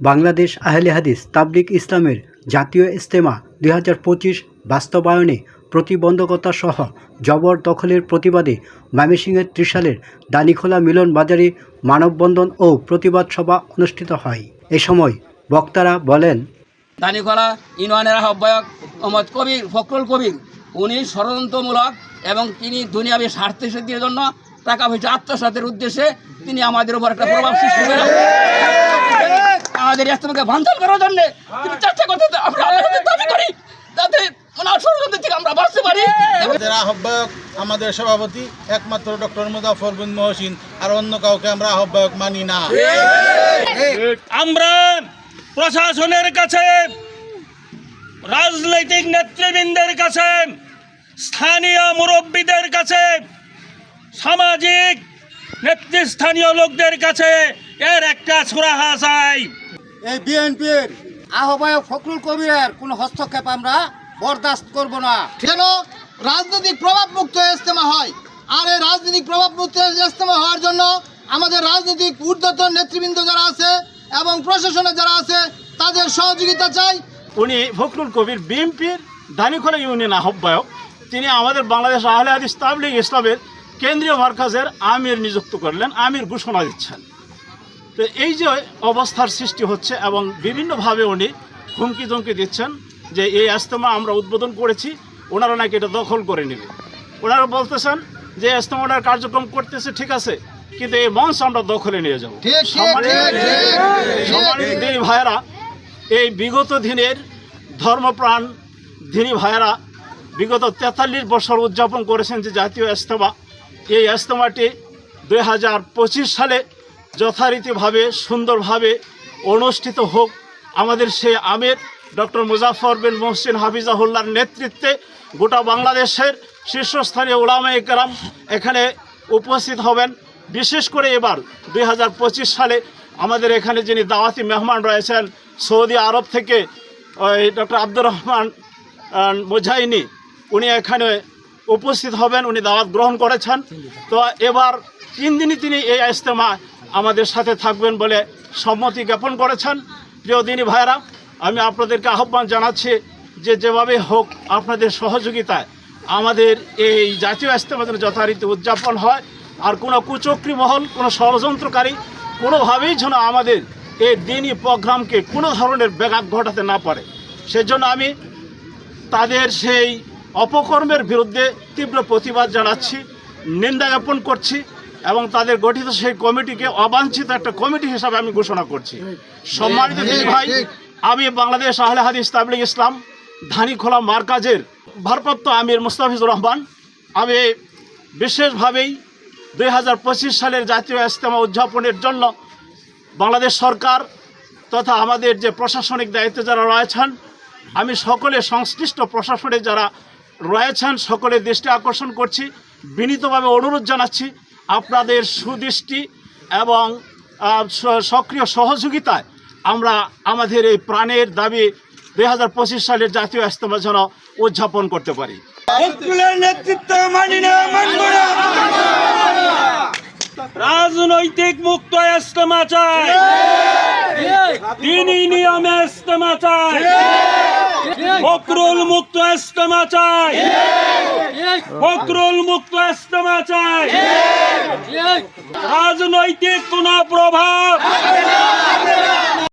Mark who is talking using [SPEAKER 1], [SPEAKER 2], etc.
[SPEAKER 1] বাংলাদেশ আহলে হাদিস তাবলিগ ইসলামের জাতীয় ইস্তেমা দুই হাজার পঁচিশ বাস্তবায়নে প্রতিবন্ধকতা সহ জবর দখলের প্রতিবাদে ময়মনসিংহের ত্রিশালের দানিখোলা মিলন বাজারে মানববন্ধন ও প্রতিবাদ সভা অনুষ্ঠিত হয়। এ সময় বক্তারা বলেন,
[SPEAKER 2] দানিখোলা ইউনিয়নের আহ্বায়ক মোহাম্মদ কবির ফখরুল কবির, উনি ষড়যন্ত্রমূলক এবং তিনি দুনিয়াবী স্বার্থ সিদ্ধির জন্য টাকা পয়সা আত্মসাতের উদ্দেশ্যে তিনি আমাদের উপর একটা প্রভাব সৃষ্টি করে আমাদের ইসলামকে ভাঞ্চল করার জন্য তিনি চেষ্টা করতে আমরা দাবি করি যাতে ওনার ষড়যন্ত্র থেকে আমরা বাঁচতে পারি।
[SPEAKER 3] আমাদের আহ্বায়ক আমাদের সভাপতি একমাত্র ডক্টর মুজাফর বিন মহসিন আর অন্য কাউকে আমরা আহ্বায়ক মানি না।
[SPEAKER 4] আমরা প্রশাসনের কাছে রাজনৈতিক নেতৃবৃন্দের কাছে স্থানীয় মুরব্বীদের কাছে সামাজিক নেতৃস্থানীয় লোকদের কাছে এর একটা সুরাহা চাই।
[SPEAKER 5] এই বিএনপির আহ্বায়ক ফখরুল কবিরের কোনো হস্তক্ষেপ আমরা বরদাস্ত করব না।
[SPEAKER 6] যেন রাজনৈতিক প্রভাবমুক্ত ইজতেমা হয়। আর এই রাজনৈতিক প্রভাবমুক্ত ইজতেমা হওয়ার জন্য আমাদের রাজনৈতিক ঊর্ধ্বতন নেতৃবৃন্দ যারা আছে এবং প্রশাসনে যারা আছে তাদের সহযোগিতা চাই।
[SPEAKER 4] উনি ফখরুল কবির বিএনপির দানিখোলা ইউনিয়ন আহ্বায়ক। তিনি আমাদের বাংলাদেশ আহলে হাদিস তাবলিগ ইসলামের কেন্দ্রীয় মার্কাজের আমির নিযুক্ত করলেন আমির ঘোষণা দিচ্ছেন। তো এই যে অবস্থার সৃষ্টি হচ্ছে এবং বিভিন্নভাবে উনি হুমকি ধমকি দিচ্ছেন যে এই আস্তমা আমরা উদ্বোধন করেছি ওনারা নাকি এটা দখল করে নেবে। ওনারা বলতেছেন যে আস্তমাটার কার্যক্রম করতেছে ঠিক আছে কিন্তু এই মঞ্চ আমরা দখলে নিয়ে যাব। দিনী ভাইয়েরা এই বিগত দিনের ধর্মপ্রাণ দিনী ভাইয়েরা বিগত তেতাল্লিশ বছর উদযাপন করেছেন যে জাতীয় ইজতেমা এই ইজতেমাটি দুই হাজার পঁচিশ সালে যথারীতিভাবে সুন্দরভাবে অনুষ্ঠিত হোক আমাদের সে আমির ডক্টর মুজাফর বিন মোহসিন হাফিজাহুল্লার নেতৃত্বে গোটা বাংলাদেশের শীর্ষস্থানীয় ওলামা একরাম এখানে উপস্থিত হবেন। বিশেষ করে এবার দুই হাজার পঁচিশ সালে আমাদের এখানে যিনি দাওয়াতি মেহমান রয়েছেন সৌদি আরব থেকে ওই ডক্টর আব্দুর রহমান আহ, মুজাহিনী উনি এখানে উপস্থিত হবেন উনি দাওয়াত গ্রহণ করেছেন। তো এবার তিন দিনই তিনি এই ইজতেমা আমাদের সাথে থাকবেন বলে সম্মতি জ্ঞাপন করেছেন। প্রিয় দিনী ভাইরা আমি আপনাদেরকে আহ্বান জানাচ্ছি যে যেভাবে হোক আপনাদের সহযোগিতায় আমাদের এই জাতীয় ইজতেমা যেন যথারীতি উদযাপন হয় আর কোনো কুচক্রী মহল, কোনো ষড়যন্ত্রকারী কোনোভাবেই যেন আমাদের এই দিনই প্রোগ্রামকে কোনো ধরনের ব্যাঘাত ঘটাতে না পারে। সেজন্য আমি তাদের সেই অপকর্মের বিরুদ্ধে তীব্র প্রতিবাদ জানাচ্ছি, নিন্দা জ্ঞাপন করছি। এবং তাদের গঠিত সেই কমিটিকে অবাঞ্ছিত একটা কমিটি হিসাবে আমি ঘোষণা করছি। সম্মানিত দিদি ভাই আমি বাংলাদেশ আহলে হাদিস তাবলিগ ইসলাম ধানিখোলা মার্কাজের ভারপ্রাপ্ত আমির মুস্তাফিজুর রহমান। আমি বিশেষভাবেই দুই হাজার পঁচিশ সালের জাতীয় ইজতেমা উদযাপনের জন্য বাংলাদেশ সরকার তথা আমাদের যে প্রশাসনিক দায়িত্বে যারা রয়েছেন আমি সকলে সংশ্লিষ্ট প্রশাসনে যারা রয়েছেন সকলের দৃষ্টি আকর্ষণ করছি বিনীতভাবে অনুরোধ জানাচ্ছি আপনাদের সুদৃষ্টি এবং সক্রিয় সহযোগিতায় আমরা আমাদের এই প্রাণের দাবি দুই হাজার পঁচিশ সালের জাতীয় ইজতেমা যেন উদযাপন করতে পারি। রাজনৈতিক মুক্ত নিয়মে ইজতেমা চাই। ফকরুল মুক্ত ইজতেমা চাই। ফকরুল মুক্ত ইস্তমা চাই। রাজনৈতিক কোন প্রভাব।